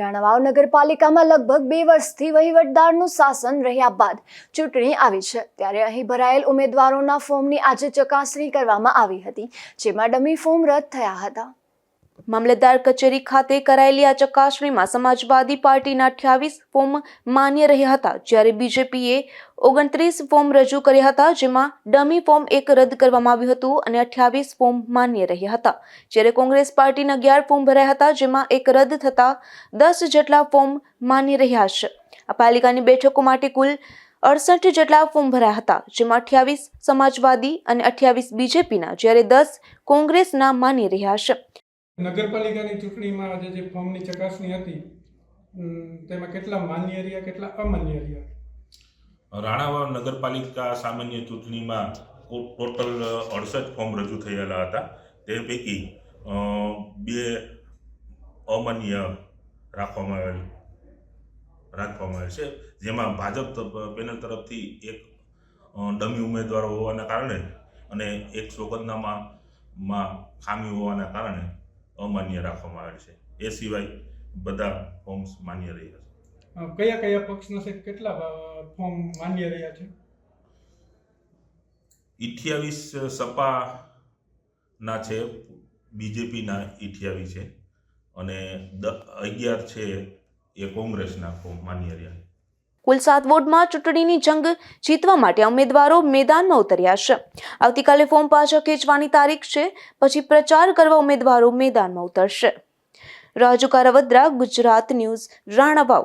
રાણાવાવ નગરપાલિકામાં લગભગ બે વર્ષથી વહીવટદારનું શાસન રહ્યા બાદ ચૂંટણી આવી છે. ત્યારે અહીં ભરાયેલ ઉમેદવારોના ફોર્મની આજે ચકાસણી કરવામાં આવી હતી, જેમાં ડમી ફોર્મ રદ થયા હતા. મામલતદાર કચેરી ખાતે કરાયેલી આ ચકાસણીમાં સમાજવાદી પાર્ટીના અઠ્યાવીસ ફોર્મ માન્ય રહ્યા હતા, જ્યારે બીજેપીએ ઓગણત્રીસ ફોર્મ રજૂ કર્યા હતા, જેમાં ડમી ફોર્મ એક રદ કરવામાં આવ્યું હતું અને અઠ્યાવીસ ફોર્મ માન્ય રહ્યા હતા. જ્યારે કોંગ્રેસ પાર્ટીના અગિયાર ફોર્મ ભરાયા હતા, જેમાં એક રદ થતા દસ જેટલા ફોર્મ માન્ય રહ્યા છે. આ પાલિકાની બેઠકો માટે કુલ અડસઠ જેટલા ફોર્મ ભરાયા હતા, જેમાં અઠ્યાવીસ સમાજવાદી અને અઠ્યાવીસ બીજેપીના, જ્યારે દસ કોંગ્રેસના માન્ય રહ્યા છે. નગરપાલિકાની ચૂંટણીમાં આજે જે ફોર્મની ચકાસણી હતી તેમાં કેટલા માન્ય રહ્યા, કેટલા અમાન્ય રહ્યા? રાણાવાવ નગરપાલિકા સામાન્ય ચૂંટણીમાં ટોટલ અડસઠ ફોર્મ રજૂ થયેલા હતા. તે પૈકી બે અમાન્ય રાખવામાં આવેલ રાખવામાં આવેલ છે. જેમાં ભાજપ પેનલ તરફથી એક ડમી ઉમેદવારો હોવાના કારણે અને એક સોગંદનામા માં ખામી હોવાના કારણે અમાન્ય રાખવામાં આવેલ છે. એ સિવાય બધા ફોર્મ્સ માન્ય રહ્યા છે. કયા કયા પક્ષના છે? કેટલા ફોર્મ માન્ય રહ્યા છે? અઠ્યાવીસ સપાના છે બીજેપીના અઠ્યાવીસ છે. અને અગિયાર છે એ કોંગ્રેસના ફોર્મ માન્ય રહ્યા કુલ સાત વોર્ડમાં ચૂંટણીની જંગ જીતવા માટે ઉમેદવારો મેદાનમાં ઉતર્યા છે. આવતીકાલે ફોર્મ પાછા ખેંચવાની તારીખ છે, પછી પ્રચાર કરવા ઉમેદવારો મેદાનમાં ઉતરશે. રાજુ કારાવદ્રા ગુજરાત ન્યૂઝ, રાણાવાવ.